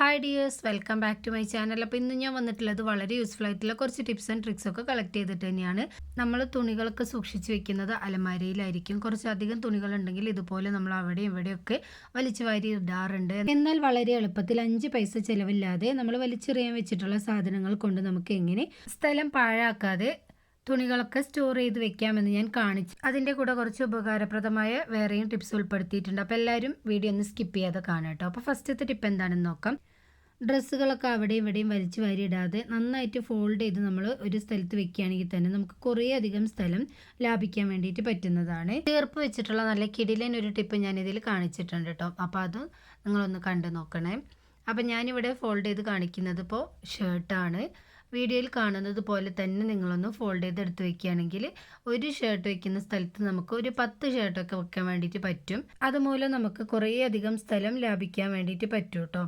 Hi dears welcome back to my channel അപ്പോൾ ഇന്ന് ഞാൻ വന്നിട്ടുള്ളത് വളരെ യൂസ്ഫുൾ ആയിട്ടുള്ള കുറച്ച് ടിപ്സ് ആൻഡ് ട്രിക്സ് ഒക്കെ കളക്ട് ചെയ്തിട്ട് തന്നെയാണ്. നമ്മൾ തുണികളൊക്കെ സൂക്ഷിച്ച് വെക്കുന്നത് അലമാരയിലായിരിക്കും. കുറച്ചധികം തുണികളുണ്ടെങ്കിൽ ഇതുപോലെ നമ്മൾ അവിടെ ഇവിടെയൊക്കെ വലിച്ചു വാരി ഇടാറുണ്ട്. എന്നാൽ വളരെ എളുപ്പത്തിൽ അഞ്ച് പൈസ ചിലവില്ലാതെ നമ്മൾ വലിച്ചെറിയാൻ വെച്ചിട്ടുള്ള സാധനങ്ങൾ കൊണ്ട് നമുക്ക് എങ്ങനെ സ്ഥലം പാഴാക്കാതെ തുണികളൊക്കെ സ്റ്റോർ ചെയ്ത് വെക്കാമെന്ന് ഞാൻ കാണിച്ചു. അതിന്റെ കൂടെ കുറച്ച് ഉപകാരപ്രദമായ വേറെയും ടിപ്സ് ഉൾപ്പെടുത്തിയിട്ടുണ്ട്. അപ്പോൾ എല്ലാവരും വീഡിയോ ഒന്ന് സ്കിപ്പ് ചെയ്യാതെ കാണാം കേട്ടോ. അപ്പോൾ ഫസ്റ്റത്തെ ടിപ്പ് എന്താണെന്ന് നോക്കാം. ഡ്രസ്സുകളൊക്കെ അവിടെ ഇവിടെയും വലിച്ചു ഇടാതെ നന്നായിട്ട് ഫോൾഡ് ചെയ്ത് നമ്മൾ ഒരു സ്ഥലത്ത് വെക്കുകയാണെങ്കിൽ തന്നെ നമുക്ക് കുറേ അധികം സ്ഥലം ലാഭിക്കാൻ വേണ്ടിയിട്ട് പറ്റുന്നതാണ്. തീർപ്പ് വെച്ചിട്ടുള്ള നല്ല കിടിലൻ ഒരു ടിപ്പ് ഞാൻ ഇതിൽ കാണിച്ചിട്ടുണ്ട് കേട്ടോ. അപ്പോൾ അത് നിങ്ങളൊന്ന് കണ്ടു നോക്കണേ. അപ്പം ഞാനിവിടെ ഫോൾഡ് ചെയ്ത് കാണിക്കുന്നത് ഇപ്പോൾ ഷർട്ടാണ് വീഡിയോയിൽ കാണുന്നത് പോലെ തന്നെ നിങ്ങളൊന്ന് ഫോൾഡ് ചെയ്ത് എടുത്ത് വെക്കുകയാണെങ്കിൽ ഒരു ഷർട്ട് വെക്കുന്ന സ്ഥലത്ത് നമുക്ക് ഒരു പത്ത് ഷർട്ടൊക്കെ വെക്കാൻ വേണ്ടിയിട്ട് പറ്റും. അതുമൂലം നമുക്ക് കുറേ അധികം സ്ഥലം ലാഭിക്കാൻ വേണ്ടിയിട്ട് പറ്റും കേട്ടോ.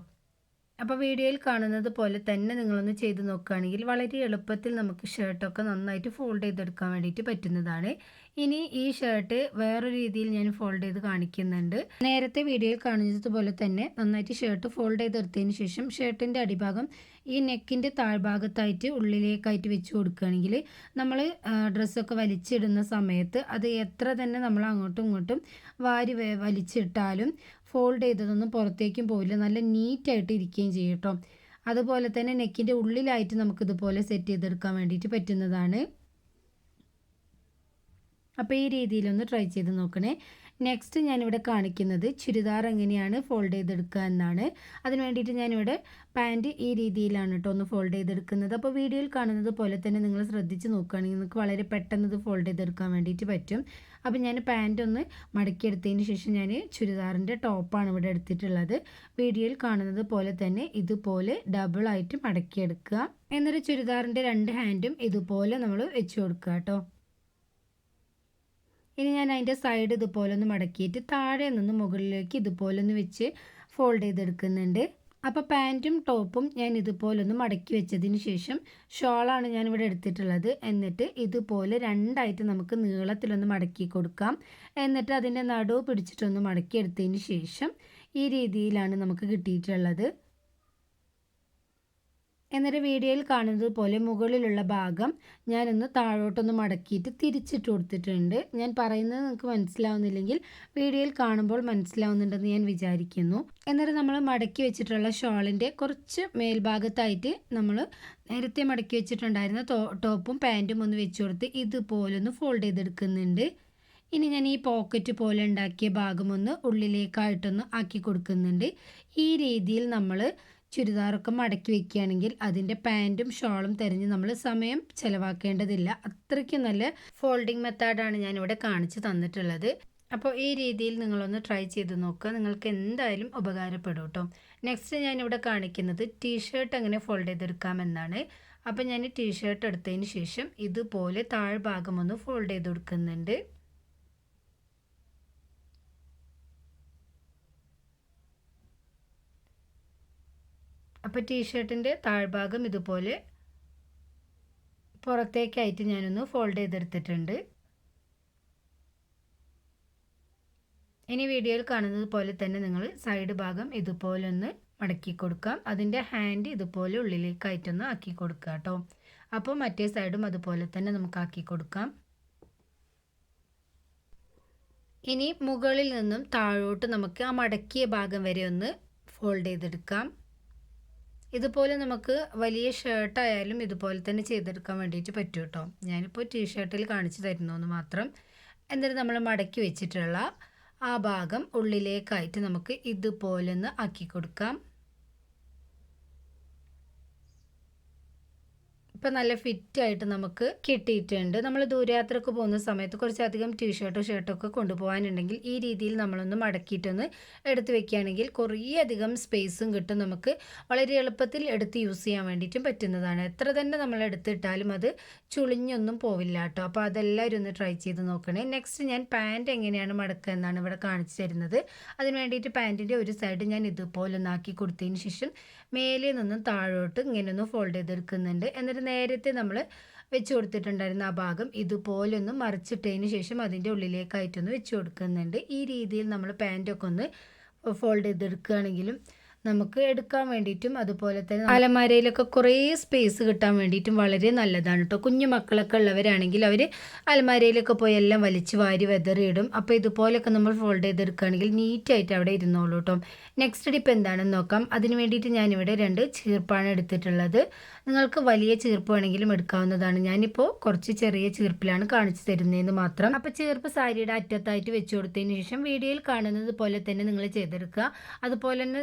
അപ്പോൾ വീഡിയോയിൽ കാണുന്നത് പോലെ തന്നെ നിങ്ങളൊന്ന് ചെയ്ത് നോക്കുകയാണെങ്കിൽ വളരെ എളുപ്പത്തിൽ നമുക്ക് ഷർട്ടൊക്കെ നന്നായിട്ട് ഫോൾഡ് ചെയ്തെടുക്കാൻ വേണ്ടിയിട്ട് പറ്റുന്നതാണ്. ഇനി ഈ ഷർട്ട് വേറൊരു രീതിയിൽ ഞാൻ ഫോൾഡ് ചെയ്ത് കാണിക്കുന്നുണ്ട്. നേരത്തെ വീഡിയോയിൽ കാണുന്നത് പോലെ തന്നെ നന്നായിട്ട് ഷർട്ട് ഫോൾഡ് ചെയ്തെടുത്തതിന് ശേഷം ഷർട്ടിന്റെ അടിഭാഗം ഈ നെക്കിന്റെ താഴ്ഭാഗത്തായിട്ട് ഉള്ളിലേക്കായിട്ട് വെച്ച് കൊടുക്കുകയാണെങ്കിൽ നമ്മൾ ഡ്രസ്സൊക്കെ വലിച്ചിടുന്ന സമയത്ത് അത് എത്ര തന്നെ നമ്മൾ അങ്ങോട്ടും ഇങ്ങോട്ടും വാരി വലിച്ചിട്ടാലും ഫോൾഡ് ചെയ്തതൊന്നും പുറത്തേക്കും പോവില്ല. നല്ല നീറ്റായിട്ട് ഇരിക്കുകയും ചെയ്യും കേട്ടോ. അതുപോലെ തന്നെ നെക്കിന്റെ ഉള്ളിലായിട്ട് നമുക്കിതുപോലെ സെറ്റ് ചെയ്തെടുക്കാൻ വേണ്ടിയിട്ട് പറ്റുന്നതാണ്. അപ്പോൾ ഈ രീതിയിലൊന്ന് ട്രൈ ചെയ്ത് നോക്കണേ. നെക്സ്റ്റ് ഞാനിവിടെ കാണിക്കുന്നത് ചുരിദാർ എങ്ങനെയാണ് ഫോൾഡ് ചെയ്തെടുക്കുക എന്നാണ്. അതിന് വേണ്ടിയിട്ട് ഞാനിവിടെ പാന്റ് ഈ രീതിയിലാണ് കേട്ടോ ഒന്ന് ഫോൾഡ് ചെയ്തെടുക്കുന്നത്. അപ്പോൾ വീഡിയോയിൽ കാണുന്നത് പോലെ തന്നെ നിങ്ങൾ ശ്രദ്ധിച്ച് നോക്കുകയാണെങ്കിൽ നിങ്ങൾക്ക് വളരെ പെട്ടെന്ന് ഇത് ഫോൾഡ് ചെയ്തെടുക്കാൻ വേണ്ടിയിട്ട് പറ്റും. അപ്പോൾ ഞാൻ പാന്റ് ഒന്ന് മടക്കിയെടുത്തതിന് ശേഷം ഞാൻ ചുരിദാറിന്റെ ടോപ്പാണ് ഇവിടെ എടുത്തിട്ടുള്ളത്. വീഡിയോയിൽ കാണുന്നത് പോലെ തന്നെ ഇതുപോലെ ഡബിളായിട്ട് മടക്കിയെടുക്കുക. എന്നിട്ട് ചുരിദാറിന്റെ രണ്ട് ഹാൻഡും ഇതുപോലെ നമ്മൾ വെച്ച് കൊടുക്കുക കേട്ടോ. ഇനി ഞാൻ അതിന്റെ സൈഡ് ഇതുപോലെ ഒന്ന് മടക്കിയിട്ട് താഴെ നിന്ന് മുകളിലേക്ക് ഇതുപോലെ ഒന്ന് വെച്ച് ഫോൾഡ് ചെയ്തെടുക്കുന്നുണ്ട്. അപ്പോൾ പാന്റും ടോപ്പും ഞാൻ ഇതുപോലെ ഒന്ന് മടക്കി വെച്ചതിന് ശേഷം ഷോളാണ് ഞാൻ ഇവിടെ എടുത്തിട്ടുള്ളത്. എന്നിട്ട് ഇതുപോലെ രണ്ടായിട്ട് നമുക്ക് നീളത്തിലൊന്ന് മടക്കി കൊടുക്കാം. എന്നിട്ട് അതിന്റെ നടുവ് പിടിച്ചിട്ടൊന്ന് മടക്കി എടുത്തതിന് ശേഷം ഈ രീതിയിലാണ് നമുക്ക് കിട്ടിയിട്ടുള്ളത്. എന്നിട്ട് വീഡിയോയിൽ കാണുന്നത് പോലെ മുകളിലുള്ള ഭാഗം ഞാനൊന്ന് താഴോട്ടൊന്ന് മടക്കിയിട്ട് തിരിച്ചിട്ട് കൊടുത്തിട്ടുണ്ട്. ഞാൻ പറയുന്നത് നിങ്ങൾക്ക് മനസ്സിലാവുന്നില്ലെങ്കിൽ വീഡിയോയിൽ കാണുമ്പോൾ മനസ്സിലാവുന്നുണ്ടെന്ന് ഞാൻ വിചാരിക്കുന്നു. എന്നിട്ട് നമ്മൾ മടക്കി വെച്ചിട്ടുള്ള ഷോളിന്റെ കുറച്ച് മേൽഭാഗത്തായിട്ട് നമ്മൾ നേരത്തെ മടക്കി വെച്ചിട്ടുണ്ടായിരുന്ന ടോപ്പും പാന്റും ഒന്ന് വെച്ച് കൊടുത്ത് ഇതുപോലൊന്ന് ഫോൾഡ് ചെയ്തെടുക്കുന്നുണ്ട്. ഇനി ഞാൻ ഈ പോക്കറ്റ് പോലെ ഉണ്ടാക്കിയ ഭാഗം ഒന്ന് ഉള്ളിലേക്കായിട്ടൊന്ന് ആക്കി കൊടുക്കുന്നുണ്ട്. ഈ രീതിയിൽ നമ്മൾ ചുരിദാറൊക്കെ മടക്കി വെക്കുകയാണെങ്കിൽ അതിന്റെ പാന്റും ഷോളും തിരഞ്ഞ് നമ്മൾ സമയം ചിലവാക്കേണ്ടതില്ല. അത്രയ്ക്ക് നല്ല ഫോൾഡിങ് മെത്തേഡാണ് ഞാനിവിടെ കാണിച്ചു തന്നിട്ടുള്ളത്. അപ്പോൾ ഈ രീതിയിൽ നിങ്ങളൊന്ന് ട്രൈ ചെയ്ത് നോക്കുക. നിങ്ങൾക്ക് എന്തായാലും ഉപകാരപ്പെടും കേട്ടോ. നെക്സ്റ്റ് ഞാനിവിടെ കാണിക്കുന്നത് ടീഷർട്ട് എങ്ങനെ ഫോൾഡ് ചെയ്തെടുക്കാമെന്നാണ്. അപ്പോൾ ഞാൻ ടീഷർട്ട് എടുത്തതിന് ശേഷം ഇതുപോലെ താഴ്ഭാഗം ഒന്ന് ഫോൾഡ് ചെയ്ത് കൊടുക്കുന്നുണ്ട്. അപ്പോൾ ടീഷർട്ടിന്റെ താഴ്ഭാഗം ഇതുപോലെ പുറത്തേക്കായിട്ട് ഞാനൊന്ന് ഫോൾഡ് ചെയ്തെടുത്തിട്ടുണ്ട്. ഇനി വീഡിയോയിൽ കാണുന്നത് പോലെ തന്നെ നിങ്ങൾ സൈഡ് ഭാഗം ഇതുപോലെ ഒന്ന് മടക്കി കൊടുക്കാം. അതിന്റെ ഹാൻഡ് ഇതുപോലെ ഉള്ളിലേക്കായിട്ടൊന്ന് ആക്കി കൊടുക്കുക കേട്ടോ. അപ്പോൾ മറ്റേ സൈഡും അതുപോലെ തന്നെ നമുക്ക് ആക്കി കൊടുക്കാം. ഇനി മുകളിൽ നിന്നും താഴോട്ട് നമുക്ക് ആ മടക്കിയ ഭാഗം വരെ ഒന്ന് ഫോൾഡ് ചെയ്തെടുക്കാം. ഇതുപോലെ നമുക്ക് വലിയ ഷർട്ടായാലും ഇതുപോലെ തന്നെ ചെയ്തെടുക്കാൻ വേണ്ടിയിട്ട് പറ്റും കേട്ടോ ഞാനിപ്പോൾ ടീഷർട്ടിൽ കാണിച്ചു തരുന്നു മാത്രം. എന്നിട്ട് നമ്മൾ മടക്കി വെച്ചിട്ടുള്ള ആ ഭാഗം ഉള്ളിലേക്കായിട്ട് നമുക്ക് ഇതുപോലെ ഒന്ന് ആക്കി കൊടുക്കാം. ഇപ്പം നല്ല ഫിറ്റ് ആയിട്ട് നമുക്ക് കിട്ടിയിട്ടുണ്ട്. നമ്മൾ ദൂരയാത്രക്ക് പോകുന്ന സമയത്ത് കുറച്ചധികം ടീഷർട്ടോ ഷർട്ടോ ഒക്കെ കൊണ്ടുപോകാനുണ്ടെങ്കിൽ ഈ രീതിയിൽ നമ്മളൊന്ന് മടക്കിയിട്ടൊന്ന് എടുത്ത് വെക്കുകയാണെങ്കിൽ കുറേ അധികം സ്പേസും കിട്ടും നമുക്ക് വളരെ എളുപ്പത്തിൽ എടുത്ത് യൂസ് ചെയ്യാൻ വേണ്ടിയിട്ടും പറ്റുന്നതാണ്. എത്ര തന്നെ നമ്മൾ എടുത്തിട്ടാലും അത് ചുളിഞ്ഞൊന്നും പോവില്ല കേട്ടോ. അപ്പോൾ അതെല്ലാവരും ഒന്ന് ട്രൈ ചെയ്ത് നോക്കണേ. നെക്സ്റ്റ് ഞാൻ പാന്റ് എങ്ങനെയാണ് മടക്കുക എന്നാണ് ഇവിടെ കാണിച്ചു തരുന്നത്. അതിന് വേണ്ടിയിട്ട് പാന്റിന്റെ ഒരു സൈഡ് ഞാൻ ഇതുപോലെ ഒന്നാക്കി കൊടുത്തതിന് ശേഷം മേലെ നിന്നും താഴോട്ട് ഇങ്ങനെ ഒന്ന് ഫോൾഡ് ചെയ്തെടുക്കുന്നുണ്ട്. എന്നിട്ട് നേരത്തെ നമ്മൾ വെച്ച് കൊടുത്തിട്ടുണ്ടായിരുന്ന ആ ഭാഗം ഇതുപോലെ ഒന്ന് മറിച്ചിട്ടതിന് ശേഷം അതിന്റെ ഉള്ളിലേക്കായിട്ടൊന്ന് വെച്ച് കൊടുക്കുന്നുണ്ട്. ഈ രീതിയിൽ നമ്മൾ പാന്റൊക്കെ ഒന്ന് ഫോൾഡ് ചെയ്തെടുക്കുകയാണെങ്കിലും നമുക്ക് എടുക്കാൻ വേണ്ടിയിട്ടും അതുപോലെ തന്നെ അലമാരയിലൊക്കെ കുറേ സ്പേസ് കിട്ടാൻ വേണ്ടിയിട്ടും വളരെ നല്ലതാണ് കേട്ടോ കുഞ്ഞു മക്കളൊക്കെ ഉള്ളവരാണെങ്കിൽ അവർ അലമാരയിലൊക്കെ പോയി എല്ലാം വലിച്ച് വാരി വെതറിയിടും. അപ്പോൾ ഇതുപോലൊക്കെ നമ്മൾ ഫോൾഡ് ചെയ്തെടുക്കുകയാണെങ്കിൽ നീറ്റായിട്ട് അവിടെ ഇരുന്നോളൂ കേട്ടോ നെക്സ്റ്റ് ഡിപ്പ് എന്താണെന്ന് നോക്കാം. അതിന് വേണ്ടിയിട്ട് ഞാനിവിടെ രണ്ട് ചീർപ്പാണ് എടുത്തിട്ടുള്ളത്. നിങ്ങൾക്ക് വലിയ ചീർപ്പ് വേണമെങ്കിലും എടുക്കാവുന്നതാണ്. ഞാനിപ്പോൾ കുറച്ച് ചെറിയ ചീർപ്പിലാണ് കാണിച്ചു തരുന്നതെന്ന് മാത്രം. അപ്പോൾ ചീർപ്പ് സാരിയുടെ അറ്റത്തായിട്ട് വെച്ച് കൊടുത്തതിന് ശേഷം വീഡിയോയിൽ കാണുന്നത് പോലെ തന്നെ നിങ്ങൾ ചെയ്തെടുക്കുക. അതുപോലെ തന്നെ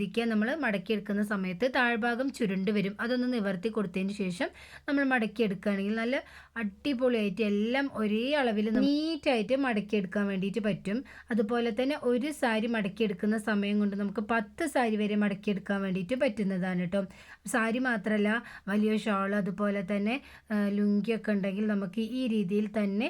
ശ്രദ്ധിക്കുക. നമ്മൾ മടക്കിയെടുക്കുന്ന സമയത്ത് താഴ്ഭാഗം ചുരുണ്ട് വരും. അതൊന്ന് നിവർത്തി കൊടുത്തതിന് ശേഷം നമ്മൾ മടക്കിയെടുക്കുകയാണെങ്കിൽ നല്ല അടിപൊളിയായിട്ട് എല്ലാം ഒരേ അളവിൽ നീറ്റായിട്ട് മടക്കിയെടുക്കാൻ വേണ്ടിയിട്ട് പറ്റും. അതുപോലെ തന്നെ ഒരു സാരി മടക്കിയെടുക്കുന്ന സമയം കൊണ്ട് നമുക്ക് പത്ത് സാരി വരെ മടക്കിയെടുക്കാൻ വേണ്ടിയിട്ട് പറ്റുന്നതാണ് കേട്ടോ സാരി മാത്രമല്ല വലിയ ഷാൾ അതുപോലെ തന്നെ ലുങ്കിയൊക്കെ ഉണ്ടെങ്കിൽ നമുക്ക് ഈ രീതിയിൽ തന്നെ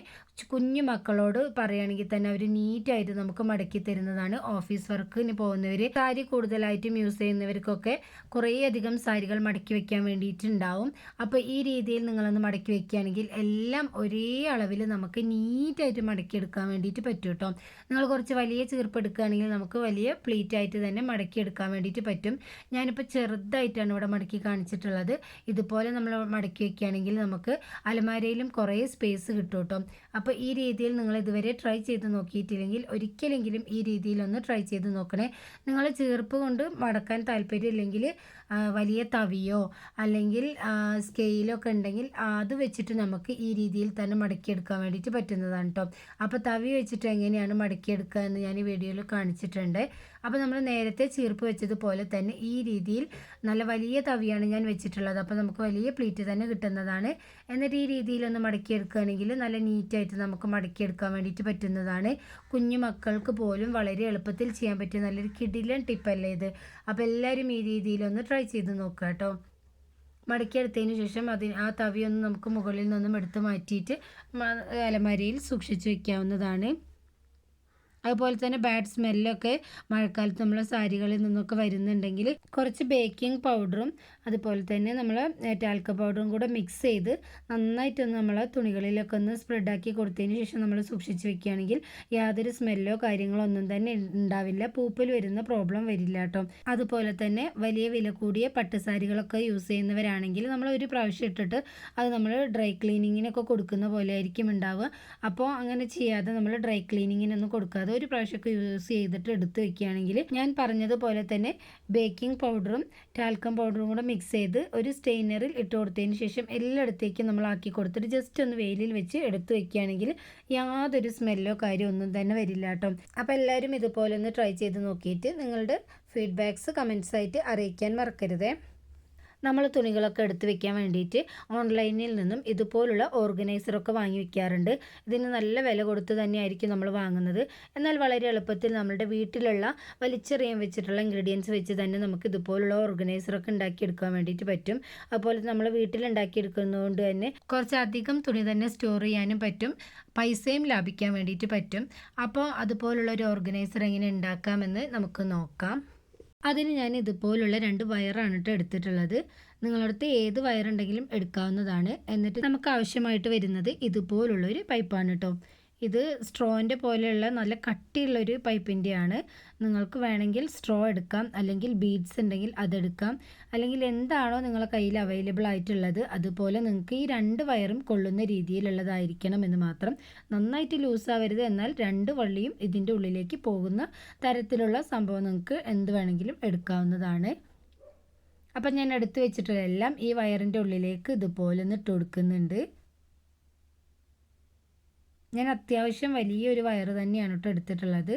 കുഞ്ഞു മക്കളോട് പറയുകയാണെങ്കിൽ തന്നെ അവർ നീറ്റായിട്ട് നമുക്ക് മടക്കി തരുന്നതാണ് ഓഫീസ് വർക്കിന് പോകുന്നവർ സാരി കൂടുതലായിട്ടും യൂസ് ചെയ്യുന്നവർക്കൊക്കെ കുറേയധികം സാരികൾ മടക്കി വയ്ക്കാൻ വേണ്ടിയിട്ടുണ്ടാവും. അപ്പോൾ ഈ രീതിയിൽ നിങ്ങളൊന്ന് മടക്കി വയ്ക്കുകയാണെങ്കിൽ എല്ലാം ഒരേ അളവിൽ നമുക്ക് നീറ്റായിട്ട് മടക്കി എടുക്കാൻ വേണ്ടിയിട്ട് പറ്റും കേട്ടോ നിങ്ങൾ കുറച്ച് വലിയ ചീർപ്പ് എടുക്കുകയാണെങ്കിൽ നമുക്ക് വലിയ പ്ലീറ്റായിട്ട് തന്നെ മടക്കി എടുക്കാൻ വേണ്ടിയിട്ട് പറ്റും. ഞാനിപ്പോൾ ചെറുതായിട്ടാണ് ഇവിടെ മടക്കി കാണിച്ചിട്ടുള്ളത്. ഇതുപോലെ നമ്മൾ മടക്കി വയ്ക്കുകയാണെങ്കിൽ നമുക്ക് അലമാരയിലും കുറേ സ്പേസ് കിട്ടും കേട്ടോ അപ്പോൾ ഈ രീതിയിൽ നിങ്ങൾ ഇതുവരെ ട്രൈ ചെയ്ത് നോക്കിയിട്ടില്ലെങ്കിൽ ഒരിക്കലെങ്കിലും ഈ രീതിയിലൊന്ന് ട്രൈ ചെയ്ത് നോക്കണേ. നിങ്ങൾ ചീർപ്പ് കൊണ്ട് മടക്കാൻ താല്പര്യമില്ലെങ്കിൽ വലിയ തവിയോ അല്ലെങ്കിൽ സ്കെയിലോ ഒക്കെ ഉണ്ടെങ്കിൽ അത് വെച്ചിട്ട് നമുക്ക് ഈ രീതിയിൽ തന്നെ മടക്കിയെടുക്കാൻ വേണ്ടിയിട്ട് പറ്റുന്നതാണ് കേട്ടോ അപ്പോൾ തവി വെച്ചിട്ട് എങ്ങനെയാണ് മടക്കിയെടുക്കുക എന്ന് ഞാൻ ഈ വീഡിയോയിൽ കാണിച്ചിട്ടുണ്ട്. അപ്പോൾ നമ്മൾ നേരത്തെ ചീർപ്പ് വെച്ചതുപോലെ തന്നെ ഈ രീതിയിൽ നല്ല വലിയ തവിയാണ് ഞാൻ വെച്ചിട്ടുള്ളത്. അപ്പോൾ നമുക്ക് വലിയ പ്ലീറ്റ് തന്നെ കിട്ടുന്നതാണ്. എന്നിട്ട് ഈ രീതിയിലൊന്ന് മടക്കിയെടുക്കുകയാണെങ്കിൽ നല്ല നീറ്റായിട്ട് നമുക്ക് മടക്കിയെടുക്കാൻ വേണ്ടിയിട്ട് പറ്റുന്നതാണ്. കുഞ്ഞു മക്കൾക്ക് പോലും വളരെ എളുപ്പത്തിൽ ചെയ്യാൻ പറ്റിയ നല്ലൊരു കിടിലൻ ടിപ്പല്ലേ ഇത്. അപ്പോൾ എല്ലാവരും ഈ രീതിയിലൊന്ന് ട്രൈ ചെയ്ത് നോക്കുക കേട്ടോ. മടക്കിയെടുത്തതിന് ശേഷം അതിന് ആ തവിയൊന്ന് നമുക്ക് മുകളിൽ നിന്നും എടുത്ത് മാറ്റിയിട്ട് അലമാരയിൽ സൂക്ഷിച്ചു വയ്ക്കാവുന്നതാണ് അതുപോലെ തന്നെ ബാഡ് സ്മെല്ലൊക്കെ മഴക്കാലത്ത് നമ്മൾ സാരികളിൽ നിന്നൊക്കെ വരുന്നുണ്ടെങ്കിൽ കുറച്ച് ബേക്കിംഗ് പൗഡറും അതുപോലെ തന്നെ നമ്മൾ ടാൽക്ക പൗഡറും കൂടെ മിക്സ് ചെയ്ത് നന്നായിട്ടൊന്ന് നമ്മൾ തുണികളിലൊക്കെ ഒന്ന് സ്പ്രെഡാക്കി കൊടുത്തതിന് ശേഷം നമ്മൾ സൂക്ഷിച്ച് വെക്കുകയാണെങ്കിൽ യാതൊരു സ്മെല്ലോ കാര്യങ്ങളോ ഒന്നും തന്നെ ഉണ്ടാവില്ല. പൂപ്പൽ വരുന്ന പ്രോബ്ലം വരില്ല കേട്ടോ. അതുപോലെ തന്നെ വലിയ വില കൂടിയ പട്ടുസാരികളൊക്കെ യൂസ് ചെയ്യുന്നവരാണെങ്കിൽ നമ്മൾ ഒരു പ്രാവശ്യം ഇട്ടിട്ട് അത് നമ്മൾ ഡ്രൈ ക്ലീനിങ്ങിനൊക്കെ കൊടുക്കുന്ന പോലെ ആയിരിക്കും ഉണ്ടാവുക. അപ്പോൾ അങ്ങനെ ചെയ്യാതെ നമ്മൾ ഡ്രൈ ക്ലീനിങ്ങിനൊന്നും കൊടുക്കാതെ ഒരു പ്രാവശ്യമൊക്കെ യൂസ് ചെയ്തിട്ട് എടുത്ത് വെക്കുകയാണെങ്കിൽ ഞാൻ പറഞ്ഞതുപോലെ തന്നെ ബേക്കിംഗ് പൗഡറും ടാൽക്കം പൗഡറും കൂടെ മിക്സ് ചെയ്ത് ഒരു സ്റ്റെയിനറിൽ ഇട്ട് കൊടുത്തതിന് ശേഷം എല്ലായിടത്തേക്കും നമ്മൾ ആക്കി കൊടുത്തിട്ട് ജസ്റ്റ് ഒന്ന് വെയിലിൽ വെച്ച് എടുത്ത് വെക്കുകയാണെങ്കിൽ യാതൊരു സ്മെല്ലോ കാര്യമോ ഒന്നും തന്നെ വരില്ല കേട്ടോ. അപ്പോൾ എല്ലാവരും ഇതുപോലെ ഒന്ന് ട്രൈ ചെയ്ത് നോക്കിയിട്ട് നിങ്ങളുടെ ഫീഡ്ബാക്ക്സ് കമൻസ് ആയിട്ട് അറിയിക്കാൻ മറക്കരുതേ. നമ്മൾ തുണികളൊക്കെ എടുത്ത് വെക്കാൻ വേണ്ടിയിട്ട് ഓൺലൈനിൽ നിന്നും ഇതുപോലുള്ള ഓർഗനൈസറൊക്കെ വാങ്ങി വയ്ക്കാറുണ്ട് ഇതിന് നല്ല വില കൊടുത്ത് തന്നെയായിരിക്കും നമ്മൾ വാങ്ങുന്നത്. എന്നാൽ വളരെ എളുപ്പത്തിൽ നമ്മളുടെ വീട്ടിലുള്ള വലിച്ചെറിയാൻ വെച്ചിട്ടുള്ള ഇൻഗ്രീഡിയൻസ് വെച്ച് തന്നെ നമുക്ക് ഇതുപോലുള്ള ഓർഗനൈസറൊക്കെ ഉണ്ടാക്കിയെടുക്കാൻ വേണ്ടിയിട്ട് പറ്റും. അതുപോലെ നമ്മൾ വീട്ടിൽ ഉണ്ടാക്കിയെടുക്കുന്നതുകൊണ്ട് തന്നെ കുറച്ചധികം തുണി തന്നെ സ്റ്റോർ ചെയ്യാനും പറ്റും. പൈസയും ലാഭിക്കാൻ വേണ്ടിയിട്ട് പറ്റും. അപ്പോൾ അതുപോലുള്ള ഒരു ഓർഗനൈസർ എങ്ങനെ ഉണ്ടാക്കാമെന്ന് നമുക്ക് നോക്കാം. അതിന് ഞാൻ ഇതുപോലുള്ള രണ്ട് വയറാണ് കേട്ടോ എടുത്തിട്ടുള്ളത്. നിങ്ങളടുത്ത് ഏത് വയറുണ്ടെങ്കിലും എടുക്കാവുന്നതാണ്. എന്നിട്ട് നമുക്ക് ആവശ്യമായിട്ട് വരുന്നത് ഇതുപോലുള്ളൊരു പൈപ്പാണ് കേട്ടോ ഇത് സ്ട്രോന്റെ പോലെയുള്ള നല്ല കട്ടിയുള്ളൊരു പൈപ്പിന്റെയാണ് നിങ്ങൾക്ക് വേണമെങ്കിൽ സ്ട്രോ എടുക്കാം അല്ലെങ്കിൽ ബീഡ്സ് ഉണ്ടെങ്കിൽ അതെടുക്കാം. അല്ലെങ്കിൽ എന്താണോ നിങ്ങളെ കയ്യിൽ അവൈലബിൾ ആയിട്ടുള്ളത് അതുപോലെ നിങ്ങൾക്ക് ഈ രണ്ട് വയറും കൊള്ളുന്ന രീതിയിലുള്ളതായിരിക്കണം എന്ന് മാത്രം. നന്നായിട്ട് ലൂസ് ആവരുത് എന്നാൽ രണ്ട് വള്ളിയും ഇതിന്റെ ഉള്ളിലേക്ക് പോകുന്ന തരത്തിലുള്ള സംഭവം നിങ്ങൾക്ക് എന്ത് വേണമെങ്കിലും എടുക്കാവുന്നതാണ്. അപ്പം ഞാൻ എടുത്തു വെച്ചിട്ടുള്ള എല്ലാം ഈ വയറിന്റെ ഉള്ളിലേക്ക് ഇതുപോലെ ഒന്ന് ഇട്ട് കൊടുക്കുന്നുണ്ട്. ഞാൻ അത്യാവശ്യം വലിയൊരു വയറ് തന്നെയാണ് കേട്ടോ എടുത്തിട്ടുള്ളത്.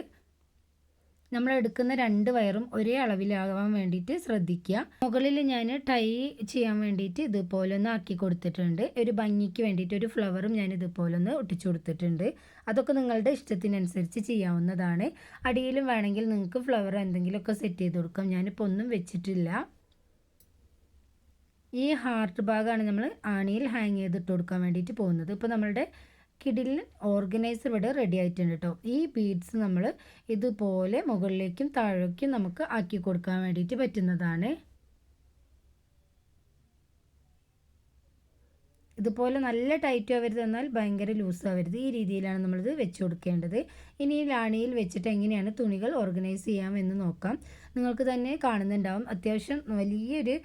നമ്മൾ എടുക്കുന്ന രണ്ട് വയറും ഒരേ അളവിലാകാൻ വേണ്ടിയിട്ട് ശ്രദ്ധിക്കുക. മുകളിൽ ഞാൻ ടൈ ചെയ്യാൻ വേണ്ടിയിട്ട് ഇതുപോലെ ഒന്ന് ആക്കി കൊടുത്തിട്ടുണ്ട്. ഒരു ഭംഗിക്ക് വേണ്ടിയിട്ട് ഒരു ഫ്ലവറും ഞാൻ ഇതുപോലെ ഒന്ന് ഒട്ടിച്ചു കൊടുത്തിട്ടുണ്ട്. അതൊക്കെ നിങ്ങളുടെ ഇഷ്ടത്തിനനുസരിച്ച് ചെയ്യാവുന്നതാണ്. അടിയിലും വേണമെങ്കിൽ നിങ്ങൾക്ക് ഫ്ലവർ എന്തെങ്കിലുമൊക്കെ സെറ്റ് ചെയ്ത് കൊടുക്കാം. ഞാനിപ്പോൾ ഒന്നും വെച്ചിട്ടില്ല. ഈ ഹാർട്ട് ഭാഗമാണ് നമ്മൾ ആണിയിൽ ഹാങ് ചെയ്തിട്ട് കൊടുക്കാൻ വേണ്ടിയിട്ട് പോകുന്നത്. ഇപ്പോൾ നമ്മളുടെ കിഡിൽ ഓർഗനൈസർ ഇവിടെ റെഡി ആയിട്ടുണ്ട് കേട്ടോ ഈ ബീഡ്സ് നമ്മൾ ഇതുപോലെ മുകളിലേക്കും താഴേക്കും നമുക്ക് ആക്കി കൊടുക്കാൻ വേണ്ടിയിട്ട് പറ്റുന്നതാണ്. ഇതുപോലെ നല്ല ടൈറ്റും ആവരുത് എന്നാൽ ഭയങ്കര ലൂസും ആവരുത് ഈ രീതിയിലാണ് നമ്മളിത് വെച്ച് കൊടുക്കേണ്ടത്. ഇനി ലാണിയിൽ വെച്ചിട്ട് എങ്ങനെയാണ് തുണികൾ ഓർഗനൈസ് ചെയ്യാം എന്ന് നോക്കാം. നിങ്ങൾക്ക് തന്നെ കാണുന്നുണ്ടാവും. അത്യാവശ്യം വലിയൊരു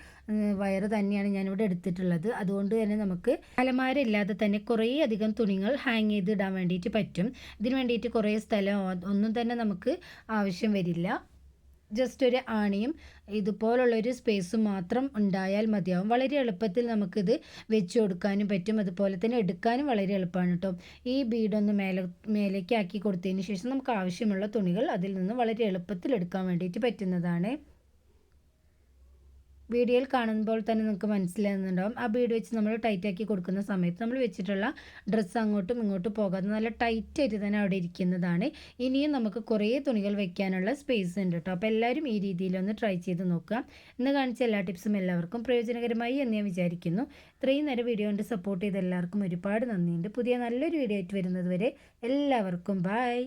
വയറ് തന്നെയാണ് ഞാനിവിടെ എടുത്തിട്ടുള്ളത്. അതുകൊണ്ട് തന്നെ നമുക്ക് അലമാരില്ലാതെ തന്നെ കുറേ അധികം തുണികൾ ഹാങ് ചെയ്ത് ഇടാൻ വേണ്ടിയിട്ട് പറ്റും. ഇതിന് വേണ്ടിയിട്ട് കുറേ സ്ഥലം ഒന്നും തന്നെ നമുക്ക് ആവശ്യം വരില്ല. ജസ്റ്റ് ഒരു ആണിയും ഇതുപോലുള്ളൊരു സ്പേസും മാത്രം ഉണ്ടായാൽ മതിയാവും. വളരെ എളുപ്പത്തിൽ നമുക്കിത് വെച്ച് കൊടുക്കാനും പറ്റും. അതുപോലെ തന്നെ എടുക്കാനും വളരെ എളുപ്പമാണ് കേട്ടോ ഈ ബീഡൊന്ന് മേലെ മേലേക്ക് ആക്കി കൊടുത്തതിന് ശേഷം നമുക്ക് ആവശ്യമുള്ള തുണികൾ അതിൽ നിന്ന് വളരെ എളുപ്പത്തിൽ എടുക്കാൻ വേണ്ടിയിട്ട് പറ്റുന്നതാണ്. വീഡിയോയിൽ കാണുമ്പോൾ തന്നെ നിങ്ങൾക്ക് മനസ്സിലാകുന്നുണ്ടാവും ആ ബീഡ് വെച്ച് നമ്മൾ ടൈറ്റാക്കി കൊടുക്കുന്ന സമയത്ത് നമ്മൾ വെച്ചിട്ടുള്ള ഡ്രസ്സ് അങ്ങോട്ടും ഇങ്ങോട്ടും പോകാതെ നല്ല ടൈറ്റ് ആയിട്ട് തന്നെ അവിടെ ഇരിക്കുന്നതാണ്. ഇനിയും നമുക്ക് കുറേ തുണികൾ വെക്കാനുള്ള സ്പേസ് ഉണ്ട് കേട്ടോ. അപ്പോൾ എല്ലാവരും ഈ രീതിയിലൊന്ന് ട്രൈ ചെയ്ത് നോക്കുക. ഇന്ന് കാണിച്ച എല്ലാ ടിപ്സും എല്ലാവർക്കും പ്രയോജനകരമായി എന്ന് ഞാൻ വിചാരിക്കുന്നു. ഇത്രയും നേരം വീഡിയോ കൊണ്ട് സപ്പോർട്ട് ചെയ്ത എല്ലാവർക്കും ഒരുപാട് നന്ദിയുണ്ട്. പുതിയ നല്ലൊരു വീഡിയോ ആയിട്ട് വരുന്നത് വരെ എല്ലാവർക്കും ബായ്